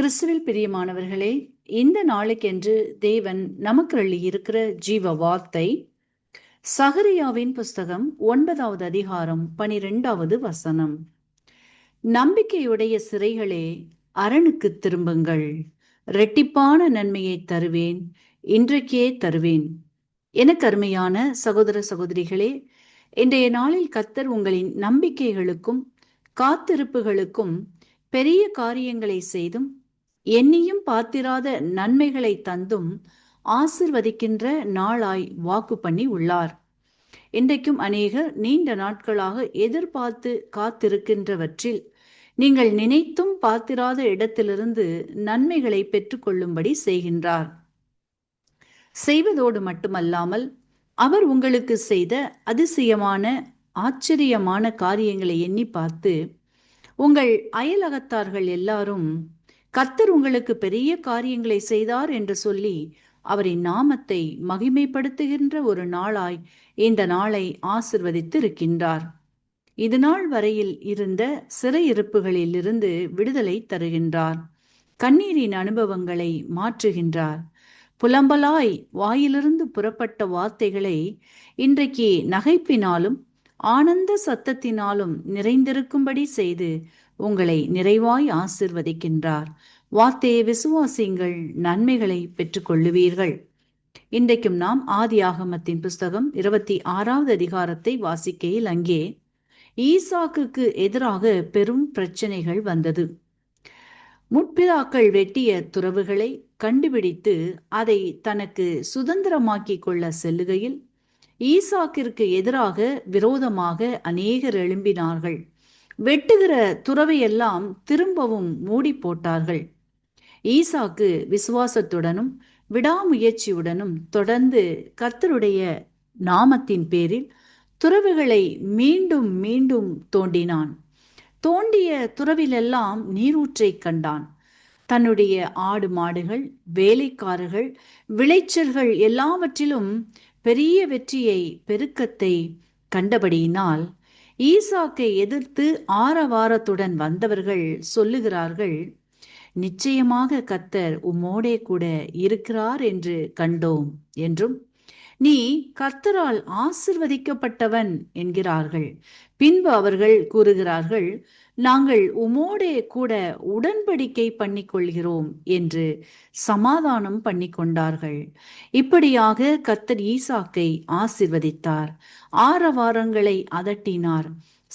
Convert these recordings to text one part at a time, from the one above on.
கிறிஸ்துவில் பிரியமானவர்களே இந்த நாளுக்கென்று தேவன் நமக்கு அள்ளி இருக்கிற ஜீவ வார்த்தை சஹரியாவின் புஸ்தகம் ஒன்பதாவது அதிகாரம் பனிரெண்டாவது வசனம். நம்பிக்கையுடைய சிறைகளே அரணுக்கு திரும்புங்கள். இரட்டிப்பான நன்மையை தருவேன் இன்றைக்கே தருவேன். எனக்கு அருமையான சகோதர சகோதரிகளே இன்றைய நாளில் கத்தர் உங்களின் நம்பிக்கைகளுக்கும் காத்திருப்புகளுக்கும் பெரிய காரியங்களை செய்தும் எண்ணியும் பார்த்திராத நன்மைகளை தந்தும் ஆசிர்வதிக்கின்ற நாளாய் வாக்கு பண்ணி உள்ளார். இன்றைக்கும் அநேகர் நீண்ட நாட்களாக எதிர்பார்த்து காத்திருக்கின்றவற்றில் நீங்கள் நினைத்தும் பார்த்திராத இடத்திலிருந்து நன்மைகளை பெற்றுக்கொள்ளும்படி செய்கின்றார். செய்வதோடு மட்டுமல்லாமல் அவர் உங்களுக்கு செய்த அதிசயமான ஆச்சரியமான காரியங்களை எண்ணி பார்த்து உங்கள் அயலகத்தார்கள் எல்லாரும் கத்தர் உங்களுக்கு பெரிய காரியங்களை செய்தார் என்று சொல்லி அவரின் நாமத்தை மகிமைப்படுத்துகின்ற ஒரு நாளாய் இந்த நாளை ஆசிர்வதித்து இருக்கின்றார் இது நாள் வரையில் இருந்த சிறையிருப்புகளில் இருந்து விடுதலை தருகின்றார். கண்ணீரின் அனுபவங்களை மாற்றுகின்றார். புலம்பலாய் வாயிலிருந்து புறப்பட்ட வார்த்தைகளை இன்றைக்கு நகைப்பினாலும் ஆனந்த சத்தத்தினாலும் நிறைந்திருக்கும்படி செய்து உங்களை நிறைவாய் ஆசிர்வதிக்கின்றார். வார்த்தையை விசுவாசியுங்கள் நன்மைகளை பெற்றுக்கொள்ளுவீர்கள். இன்றைக்கும் நாம் ஆதி ஆகமத்தின் புஸ்தகம் இருபத்தி ஆறாவது அதிகாரத்தை வாசிக்கையில் அங்கே ஈசாக்குக்கு எதிராக பெரும் பிரச்சனைகள் வந்தது. முற்பிதாக்கள் வெட்டிய துறவுகளை கண்டுபிடித்து அதை தனக்கு சுதந்திரமாக்கிக் கொள்ள செல்லுகையில் ஈசாக்கிற்கு எதிராக விரோதமாக அநேகர் எழும்பினார்கள். வெட்டுகிற துறவையெல்லாம் திரும்பவும் மூடி போட்டார்கள். ஈசாக்கு விசுவாசத்துடனும் விடாமுயற்சியுடனும் தொடர்ந்து கர்த்தருடைய நாமத்தின் பேரில் துறவுகளை மீண்டும் மீண்டும் தோண்டினான். தோண்டிய துறவிலெல்லாம் நீரூற்றை கண்டான். தன்னுடைய ஆடு மாடுகள் வேலைக்காரர்கள் விளைச்சல்கள் எல்லாவற்றிலும் பெரிய வெற்றியை பெருக்கத்தை கண்டபடியினால் ஈசாக்கை எதிர்த்து ஆரவாரத்துடன் வந்தவர்கள் சொல்லுகிறார்கள் நிச்சயமாக கத்தர் உம்மோடே கூட இருக்கிறார் என்று கண்டோம் என்றும் நீ கர்த்தரால் ஆசிர்வதிக்கப்பட்டவன் என்கிறார்கள். பின்பு அவர்கள் கூறுகிறார்கள் நாங்கள் உமோடே கூட உடன்படிக்கை பண்ணிக்கொள்கிறோம் என்று சமாதானம் பண்ணிக்கொண்டார்கள். இப்படியாக கர்த்தர் ஈசாக்கை ஆசிர்வதித்தார். ஆரவாரங்களை அதட்டினார்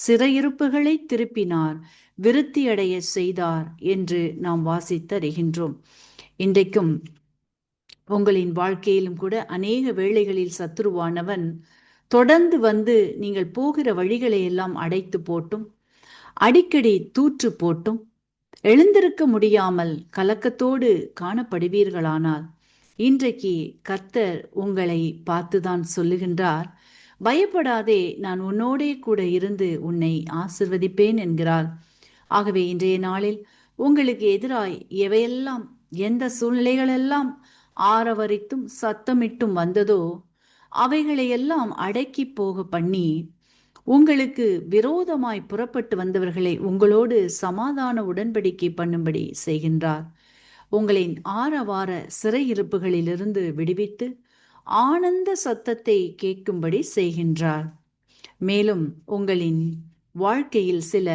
சிறையிருப்புகளை திருப்பினார் விருத்தியடைய செய்தார் என்று நாம் வாசித்தறிகின்றோம். இன்றைக்கும் உங்களின் வாழ்க்கையிலும் கூட அநேக வேளைகளில் சத்துருவானவன். தொடர்ந்து வந்து நீங்கள் போகிற வழிகளை எல்லாம் அடைத்து போட்டும். அடிக்கடி தூற்று போட்டும். எழுந்திருக்க முடியாமல் கலக்கத்தோடு காணப்படுவீர்களானால் இன்றைக்கு கர்த்தர் உங்களை பார்த்துதான் சொல்லுகின்றார். பயப்படாதே நான் உன்னோடே கூட இருந்து உன்னை ஆசிர்வதிப்பேன் என்கிறார். ஆகவே இன்றைய நாளில் உங்களுக்கு எதிராய் எவையெல்லாம் எந்த சூழ்நிலைகளெல்லாம் ஆரவரித்தும் சத்தமிட்டும் வந்ததோ அவைகளையெல்லாம் அடக்கி போக பண்ணி உங்களுக்கு விரோதமாய் புறப்பட்டு வந்தவர்களை உங்களோடு சமாதான உடன்படிக்கை பண்ணும்படி செய்கின்றார். உங்களின் ஆரவார சிறையிருப்புகளிலிருந்து விடுவித்து ஆனந்த சத்தத்தை கேட்கும்படி செய்கின்றார். மேலும் உங்களின் வாழ்க்கையில் சில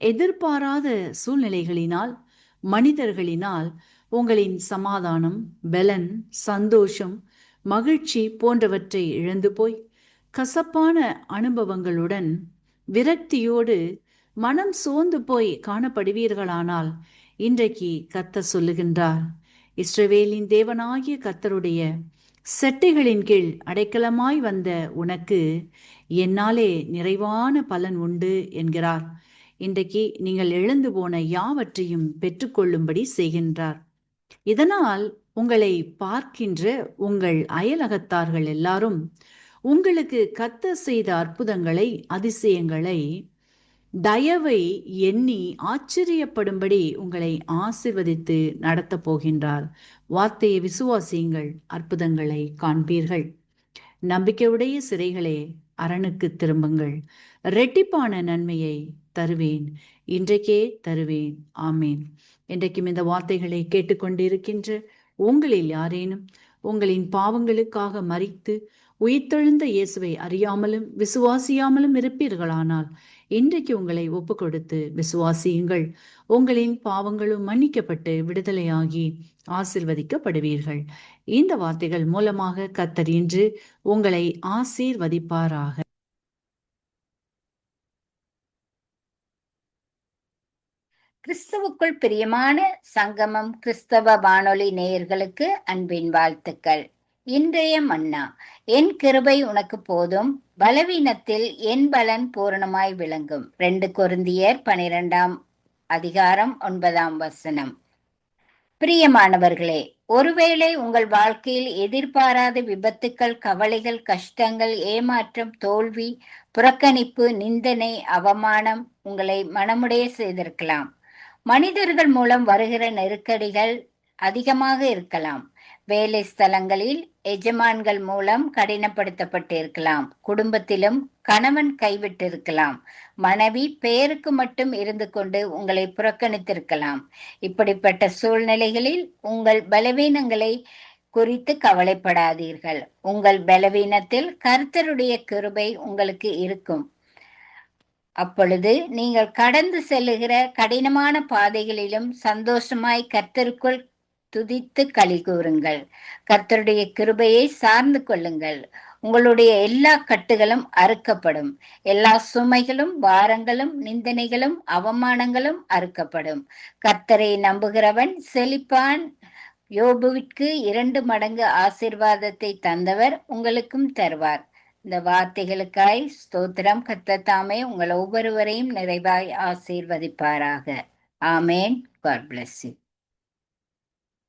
எதிர்பாராத சூழ்நிலைகளினால் மனிதர்களினால் உங்களின் சமாதானம் பலன் சந்தோஷம் மகிழ்ச்சி போன்றவற்றை இழந்து போய் கசப்பான அனுபவங்களுடன் விரக்தியோடு மனம் சோர்ந்து போய் காணப்படுவீர்களானால் இன்றைக்கு கத்த சொல்லுகின்றார் இஸ்ரவேலின் தேவனாகிய கத்தருடைய செட்டைகளின் கீழ் அடைக்கலமாய் வந்த உனக்கு என்னாலே நிறைவான பலன் உண்டு என்கிறார். இன்றைக்கு நீங்கள் எழுந்து போன யாவற்றையும் பெற்றுக்கொள்ளும்படி செய்கின்றார். இதனால் உங்களை பார்க்கின்ற உங்கள் அயலகத்தார்கள் எல்லாரும் உங்களுக்கு கத்த செய்த அற்புதங்களை அதிசயங்களை தயவை எண்ணி ஆச்சரியப்படும்படி உங்களை ஆசிர்வதித்து நடத்தப் போகின்றார். வார்த்தையை விசுவாசியுங்கள் அற்புதங்களை காண்பீர்கள். நம்பிக்கையுடைய சிறைகளே அரணுக்கு திரும்புங்கள். ரெட்டிப்பான நன்மையை தருவேன் இன்றைக்கே தருவேன். ஆமேன். இன்றைக்கும் இந்த வார்த்தைகளை கேட்டுக்கொண்டிருக்கின்ற உங்களில் யாரேனும் உங்களின் பாவங்களுக்காக மறித்து உயிர்த்தெழுந்த இயேசுவை அறியாமலும் விசுவாசியாமலும் இருப்பீர்களானால் இன்றைக்கு உங்களை ஒப்பு கொடுத்து விசுவாசியுங்கள். உங்களின் பாவங்களும் மன்னிக்கப்பட்டு விடுதலையாகி ஆசிர்வதிக்கப்படுவீர்கள். இந்த வார்த்தைகள் மூலமாக கத்தர் இன்று உங்களை ஆசீர்வதிப்பாராக. கிறிஸ்துவுக்குள் பிரியமான சங்கமம் கிறிஸ்தவ வானொலி நேயர்களுக்கு அன்பின் வாழ்த்துக்கள். இன்றைய மன்னா என் கிருபை உனக்கு போதும் பலவீனத்தில் என் பலன் பூரணமாய் விளங்கும். ரெண்டு கொருந்தியர் பனிரெண்டாம் அதிகாரம் ஒன்பதாம் வசனம். பிரியமானவர்களே ஒருவேளை உங்கள் வாழ்க்கையில் எதிர்பாராத விபத்துக்கள் கவலைகள் கஷ்டங்கள் ஏமாற்றம் தோல்வி புறக்கணிப்பு நிந்தனை அவமானம் உங்களை மனமுடைய செய்திருக்கலாம். மனிதர்கள் மூலம் வருகிற நெருக்கடிகள் அதிகமாக இருக்கலாம். வேலை ஸ்தலங்களில் எஜமான்கள் மூலம் கடினப்படுத்தப்பட்டிருக்கலாம். குடும்பத்திலும் கணவன் கைவிட்டிருக்கலாம். மனைவி பெயருக்கு மட்டும் இருந்து கொண்டு உங்களை புறக்கணித்திருக்கலாம். இப்படிப்பட்ட சூழ்நிலைகளில் உங்கள் பலவீனங்களை குறித்து கவலைப்படாதீர்கள். உங்கள் பலவீனத்தில் கர்த்தருடைய கிருபை உங்களுக்கு இருக்கும். அப்பொழுது நீங்கள் கடந்து செல்லுகிற கடினமான பாதைகளிலும் சந்தோஷமாய் கர்த்தருக்குள் துதித்து களி கூறுங்கள். கர்த்தருடைய கிருபையை சார்ந்து கொள்ளுங்கள். உங்களுடைய எல்லா கட்டுகளும் அறுக்கப்படும். எல்லா சுமைகளும் பாரங்களும் நிந்தனைகளும் அவமானங்களும் அறுக்கப்படும். கர்த்தரை நம்புகிறவன் செழிப்பான். யோபுவிற்கு இரண்டு மடங்கு ஆசிர்வாதத்தை தந்தவர் உங்களுக்கும் தருவார். இந்த வார்த்தைகளுக்காய் ஸ்தோத்திரம். கத்தத்தாமே உங்கள் ஒவ்வொருவரையும் நிறைவாய் ஆசீர்வதிப்பாராக. ஆமேன். God bless you.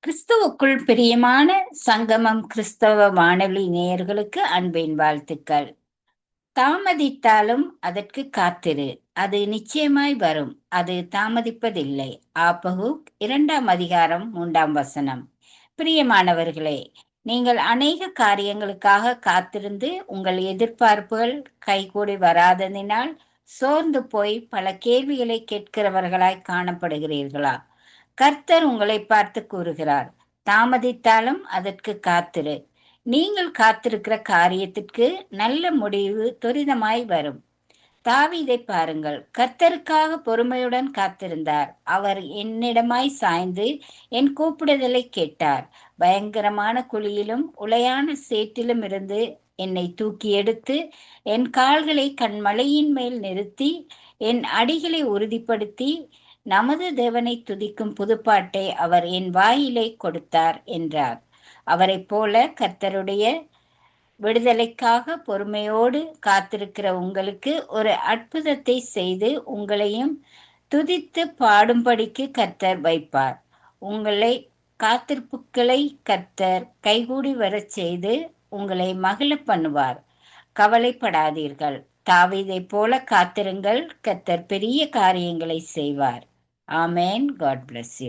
கிறிஸ்துவுக்குள் பிரியமான சங்கமம் கிறிஸ்தவ வானொலி நேயர்களுக்கு அன்பின் வாழ்த்துக்கள். தாமதித்தாலும் அதற்கு காத்திரு. அது நிச்சயமாய் வரும். அது தாமதிப்பதில்லை. ஆப்பகு இரண்டாம் அதிகாரம் மூன்றாம் வசனம். பிரியமானவர்களே நீங்கள் அநேக காரியங்களுக்காக காத்திருந்து உங்கள் எதிர்பார்ப்புகள் கைகூடி வராததினால் சோர்ந்து போய் பல கேள்விகளை கேட்கிறவர்களாய் காணப்படுகிறீர்களா? கர்த்தர் உங்களை பார்த்து கூறுகிறார் தாமதித்தாலும் அதற்கு காத்திரு. நீங்கள் காத்திருக்கிற காரியத்திற்கு நல்ல முடிவு துரிதமாய் வரும். தாவிதை பாருங்கள் கர்த்தருக்காக பொறுமையுடன் காத்திருந்தார். அவர் என்னிடமாய் சாய்ந்து என் கூப்பிடுதலை கேட்டார். பயங்கரமான குழியிலும் உளையான சேற்றிலும் இருந்து என்னை தூக்கி எடுத்து என் கால்களை கண்மலையின் மேல் நிறுத்தி என் அடிகளை உறுதிப்படுத்தி நமது தேவனை துதிக்கும் புதுப்பாட்டை அவர் என் வாயிலை கொடுத்தார் என்றார். அவரைப் போல கர்த்தருடைய விடுதலைக்காக பொறுமையோடு காத்திருக்கிற உங்களுக்கு ஒரு அற்புதத்தை செய்து உங்களையும் துதித்து பாடும்படிக்கு கர்த்தர் வைப்பார். உங்களை காத்திருப்புகளை கர்த்தர் கைகூடி வரச் செய்து உங்களை மகிழ பண்ணுவார். கவலைப்படாதீர்கள். தாவீதை போல காத்திருங்கள். கர்த்தர் பெரிய காரியங்களை செய்வார். ஆமேன். God bless you